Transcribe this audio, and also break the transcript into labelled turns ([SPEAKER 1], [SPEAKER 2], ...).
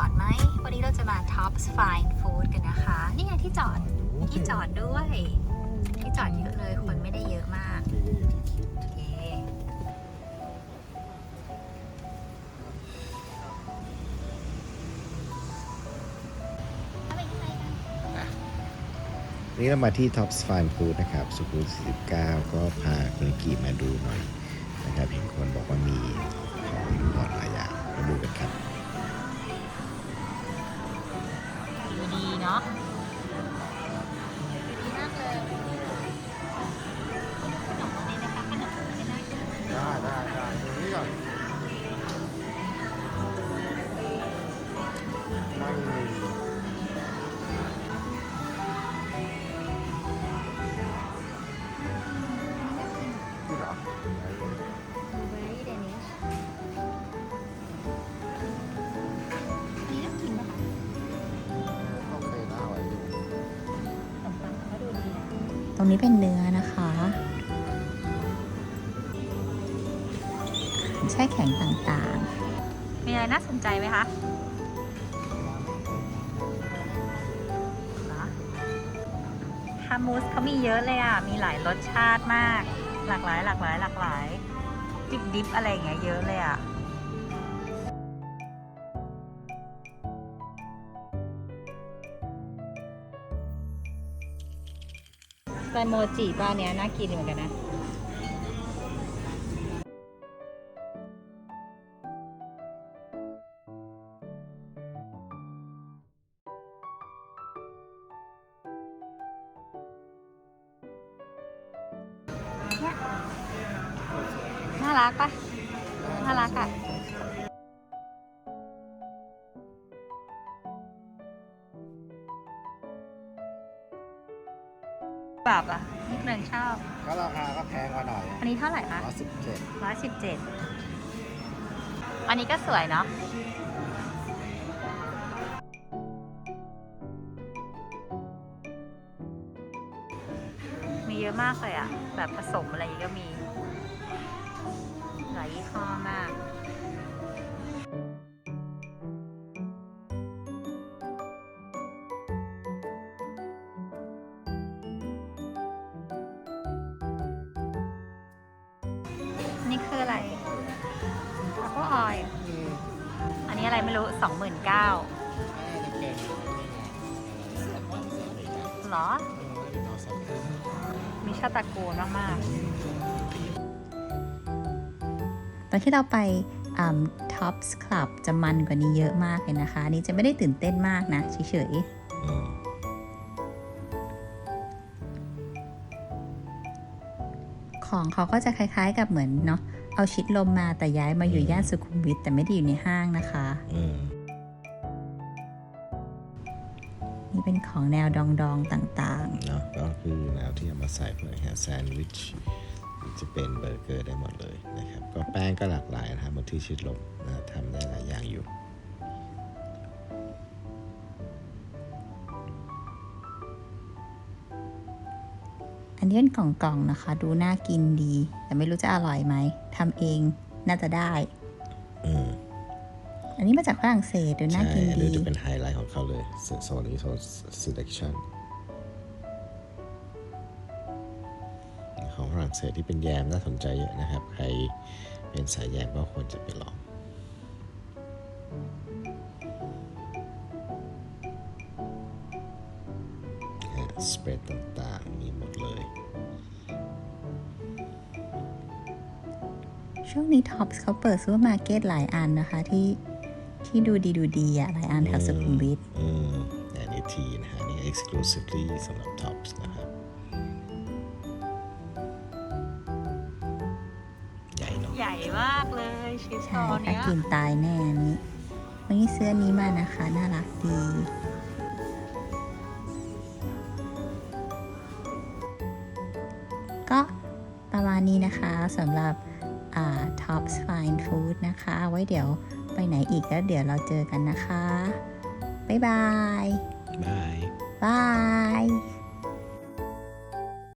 [SPEAKER 1] อดไหม วันนี้เราจะมา Tops Fine Food กันนะคะ นี่ไงที่จอด ที่จอดด้วย ที่จอดเยอะเลย คนไม่ได้เยอะมาก
[SPEAKER 2] นี่ก็อยู่ที่คิด
[SPEAKER 1] โอเค
[SPEAKER 2] นี่เรามาที่ Tops Fine Food นะครับ สุขุมวิท49 ก็พาคุณกีมาดูหน่อยนะครับ เห็นคนบอกว่ามี
[SPEAKER 1] very Danish นี่น่ากินนะคะ
[SPEAKER 2] โอเคน่าอร่อยอยู่
[SPEAKER 1] ขนมปังก็ดูดีนะตรงนี้เป็นเนื้อนะคะ แช่แข็งต่างๆ มีอะไรน่าสนใจไหมคะฮามูสเขามีเยอะเลยอะ มีหลายรสชาติมาก หลากหลาย หลากหลาย หลากหลายดิบดิบอะไรอย่างเงี้ยเยอะเลยอะไซโมจิบ้านเนี้ยน่ากินเหมือนกันนะ เนี่ยน่ารักปะน่ารักอะปรับอะนี่เพื่อนชอบ
[SPEAKER 2] ก็ราคาก็แพงกว่าหน่อย
[SPEAKER 1] อันนี้เท่าไหร่คะ
[SPEAKER 2] ร้อยสิบเจ็ด
[SPEAKER 1] ร้อยสิบเจ็ดอันนี้ก็สวยเนาะมีเยอะมากเลยอะ แบบผสมอะไรอย่างงี้ก็มี หลายยี่ห้อมากนี่คืออะไรแล้วก็ออยล์อันนี้อะไรไม่รู้สองหมื่นเก้าหรอ มีชาตะกูลมากๆตอนที่เราไปท็อปส์คลับจะมันกว่านี้เยอะมากเลยนะคะอันนี้จะไม่ได้ตื่นเต้นมากนะเฉยๆของเขาก็จะคล้าย ๆ กับเหมือนเนาะเอาชิดลมมาแต่ย้ายมาอยู่ย่านสุขุมวิทแต่ไม่ได้อยู่ในห้างนะคะ
[SPEAKER 2] อืม
[SPEAKER 1] นี่เป็นของแนวดองๆต่าง
[SPEAKER 2] เนาะก็คือ ใส่เพื่อให้แซนด์วิชหรือจะเป็นเบอร์เกอร์ได้หมดเลยนะครับ ก็แป้งก็หลากหลายนะครับเหมือนที่ชิดลมนะทำได้หลายอย่างอยู่
[SPEAKER 1] ๆอันนี้เป็นกล่องๆนะคะ ดูน่ากินดี แต่ไม่รู้จะอร่อยไหมทำเองน่าจะได้
[SPEAKER 2] อืม
[SPEAKER 1] อันนี้มาจากฝรั่งเศสดูน่า
[SPEAKER 2] ใช่
[SPEAKER 1] กิน
[SPEAKER 2] อัน
[SPEAKER 1] ดี
[SPEAKER 2] นี้จะเป็นไฮไลท์ของเขาเลยโซนนี้โซน selection ของฝรั่งเศสที่เป็นแยมน่าสนใจเยอะนะครับ ใครเป็นสายแยมก็ควรจะไปลองสเปรดต่างๆ มีหมดเลย
[SPEAKER 1] ช่วงนี้ท็อปส์เขาเปิดซูเปอร์มาร์เก็ตหลายอันนะคะที่ที่ดูดีดูดีอะหลายอันแถวสุขุมวิท
[SPEAKER 2] อืมแต่อันนี้ทีนะฮะนี่ exclusively สำหรับ tops นะครับ ใหญ่เนาะ
[SPEAKER 1] ใหญ่มากเลยชิส
[SPEAKER 3] ใช่
[SPEAKER 1] ตอ
[SPEAKER 3] แต่
[SPEAKER 1] เนี้ย
[SPEAKER 3] กินตายแน่อันนี้วันนี้ซื้ออันนี้มานะคะ น่ารักดีก็ประมาณนี้นะคะสำหรับอ่า Tops Fine Food นะคะ ไว้เดี๋ยวไปไหนอีกแล้วเดี๋ยวเราเจอกันนะคะ บ๊ายบาย
[SPEAKER 2] บาย
[SPEAKER 3] บาย